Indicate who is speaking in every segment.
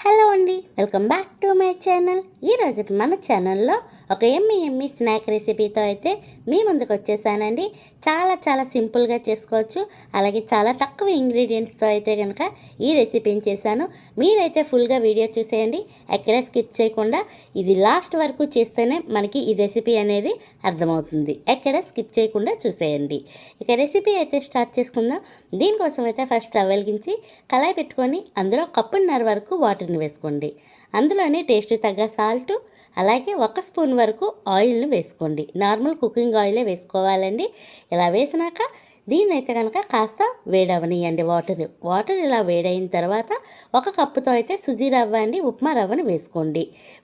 Speaker 1: Hello అండి welcome back to my channel. ఈరోజు మన ఛానల్లో ఒక ఎమ్మి ఎమ్మి స్నాక్ రెసిపీతో అయితే మీ ముందుకు వచ్చేసానండి. చాలా చాలా సింపుల్గా చేసుకోవచ్చు. అలాగే చాలా తక్కువ ఇంగ్రీడియంట్స్తో అయితే కనుక ఈ రెసిపీని చేశాను. మీరైతే ఫుల్గా వీడియో చూసేయండి. ఎక్కడే స్కిప్ చేయకుండా ఇది లాస్ట్ వరకు చేస్తేనే మనకి ఈ రెసిపీ అనేది అర్థమవుతుంది. ఎక్కడ స్కిప్ చేయకుండా చూసేయండి. ఇక రెసిపీ అయితే స్టార్ట్ చేసుకుందాం. దీనికోసం అయితే ఫస్ట్ స్టవ్ వెలిగించి కళాయి పెట్టుకొని అందులో కప్పున్నర వరకు వాటర్ వాటర్ని వేసుకోండి. అందులోనే టేస్ట్ తగ్గ సాల్ట్ అలాగే ఒక స్పూన్ వరకు ఆయిల్ని వేసుకోండి. నార్మల్ కుకింగ్ ఆయిలే వేసుకోవాలండి. ఇలా వేసినాక దీన్నైతే అయితే కనుక కాస్త వేడవనియండి వాటర్. వాటర్ ఇలా వేడైన తర్వాత ఒక కప్పుతో అయితే సుజీ రవ్వ అండి ఉప్మా రవ్వని వేసుకోండి.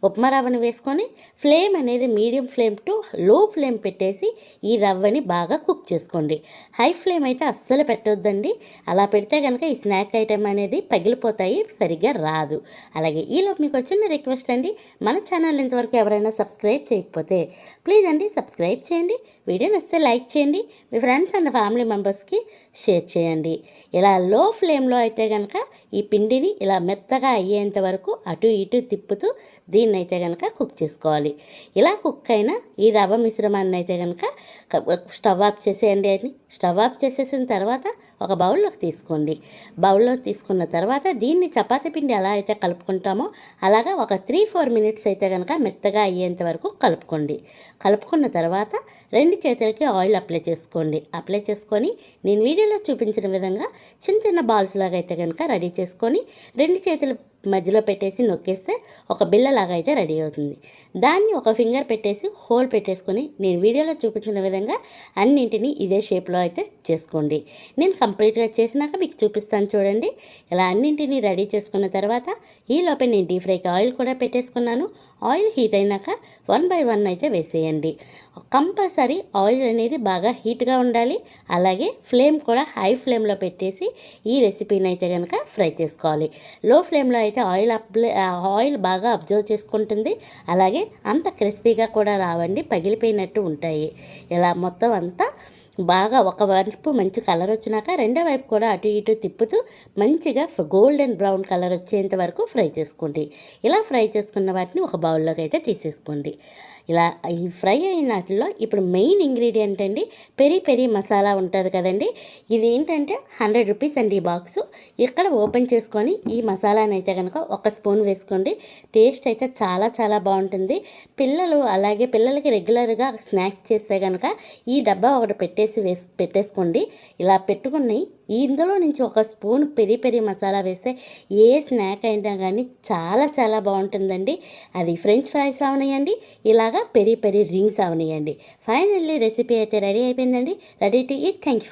Speaker 1: ఉప్మా రవ్వని వేసుకొని ఫ్లేమ్ అనేది medium flame to low flame పెట్టేసి ఈ రవ్వని బాగా కుక్ చేసుకోండి. హై ఫ్లేమ్ అయితే అస్సలు పెట్టొద్దండి. అలా పెడితే కనుక ఈ స్నాక్ ఐటెం అనేది పగిలిపోతాయి సరిగ్గా రాదు. అలాగే ఈలోపు మీకు వచ్చిన రిక్వెస్ట్ అండి మన ఛానల్ ఇంతవరకు ఎవరైనా సబ్స్క్రైబ్ చేయకపోతే ప్లీజ్ అండి సబ్స్క్రైబ్ చేయండి. వీడియో నచ్చితే లైక్ చేయండి. మీ ఫ్రెండ్స్ అండ్ ఫ్యామిలీ మెంబర్స్కి షేర్ చేయండి. ఇలా లో ఫ్లేమ్లో అయితే కనుక ఈ పిండిని ఇలా మెత్తగా అయ్యేంత వరకు అటు ఇటు తిప్పుతూ దీన్ని అయితే కనుక కుక్ చేసుకోవాలి. ఇలా కుక్ అయిన ఈ రవ్వ మిశ్రమాన్ని అయితే కనుక స్టవ్ ఆఫ్ చేసేయండి. అని స్టవ్ ఆఫ్ చేసేసిన తర్వాత ఒక బౌల్లోకి తీసుకోండి. బౌల్లో తీసుకున్న తర్వాత దీన్ని చపాతీ పిండి ఎలా అయితే కలుపుకుంటామో అలాగా ఒక త్రీ ఫోర్ మినిట్స్ అయితే కనుక మెత్తగా అయ్యేంత వరకు కలుపుకోండి. కలుపుకున్న తర్వాత రెండు చేతులకి ఆయిల్ అప్లై చేసుకోండి. అప్లై చేసుకొని నేను వీడియోలో చూపించిన విధంగా చిన్న చిన్న బాల్స్ లాగా అయితే కనుక రెడీ చేసుకొని రెండు చేతులు మధ్యలో పెట్టేసి నొక్కేస్తే ఒక బిల్లలాగా అయితే రెడీ అవుతుంది. దాన్ని ఒక ఫింగర్ పెట్టేసి హోల్ పెట్టేసుకొని నేను వీడియోలో చూపించిన విధంగా అన్నింటినీ ఇదే షేప్లో అయితే చేసుకోండి. నేను కంప్లీట్గా చేసినాక మీకు చూపిస్తాను చూడండి. ఇలా అన్నింటినీ రెడీ చేసుకున్న తర్వాత ఈ లోపల నేను డీప్ ఫ్రైకి ఆయిల్ కూడా పెట్టేసుకున్నాను. ఆయిల్ హీట్ అయినాక వన్ బై వన్ అయితే వేసేయండి. కంపల్సరీ ఆయిల్ అనేది బాగా హీట్గా ఉండాలి. అలాగే ఫ్లేమ్ కూడా హై ఫ్లేమ్లో పెట్టేసి ఈ రెసిపీని అయితే కనుక ఫ్రై చేసుకోవాలి. లో ఫ్లేమ్లో అయితే ఆయిల్ అప్లై ఆయిల్ బాగా అబ్జర్వ్ చేసుకుంటుంది. అలాగే అంత క్రిస్పీగా కూడా రావండి పగిలిపోయినట్టు ఉంటాయి. ఇలా మొత్తం అంతా బాగా ఒక వైపు మంచి కలర్ వచ్చినాక రెండో వైపు కూడా అటు ఇటు తిప్పుతూ మంచిగా గోల్డెన్ బ్రౌన్ కలర్ వచ్చేంత వరకు ఫ్రై చేసుకోండి. ఇలా ఫ్రై చేసుకున్న వాటిని ఒక బౌల్లోకి అయితే తీసేసుకోండి. ఇలా ఈ ఫ్రై అయిన వాటిలో ఇప్పుడు మెయిన్ ఇంగ్రీడియంట్ అండి పెరి పెరి మసాలా ఉంటుంది కదండి. ఇది ఏంటంటే హండ్రెడ్ రూపీస్ అండి ఈ బాక్సు. ఇక్కడ ఓపెన్ చేసుకొని ఈ మసాలాని అయితే కనుక ఒక స్పూన్ వేసుకోండి. టేస్ట్ అయితే చాలా చాలా బాగుంటుంది. పిల్లలు అలాగే పిల్లలకి రెగ్యులర్గా స్నాక్స్ చేస్తే కనుక ఈ డబ్బా ఒకటి పెట్టేసి వేసి పెట్టేసుకోండి. ఇలా పెట్టుకుని ఇందులో నుంచి ఒక స్పూన్ పెరి పెరి మసాలా వేస్తే ఏ స్నాక్ అయినా కానీ చాలా చాలా బాగుంటుందండి. అది ఫ్రెంచ్ ఫ్రైస్ అవనియండి ఇలాగా పెరి పెరి రింగ్స్ అవనియండి. ఫైనల్లీ రెసిపీ అయితే రెడీ అయిపోయిందండి. Ready to eat thank you for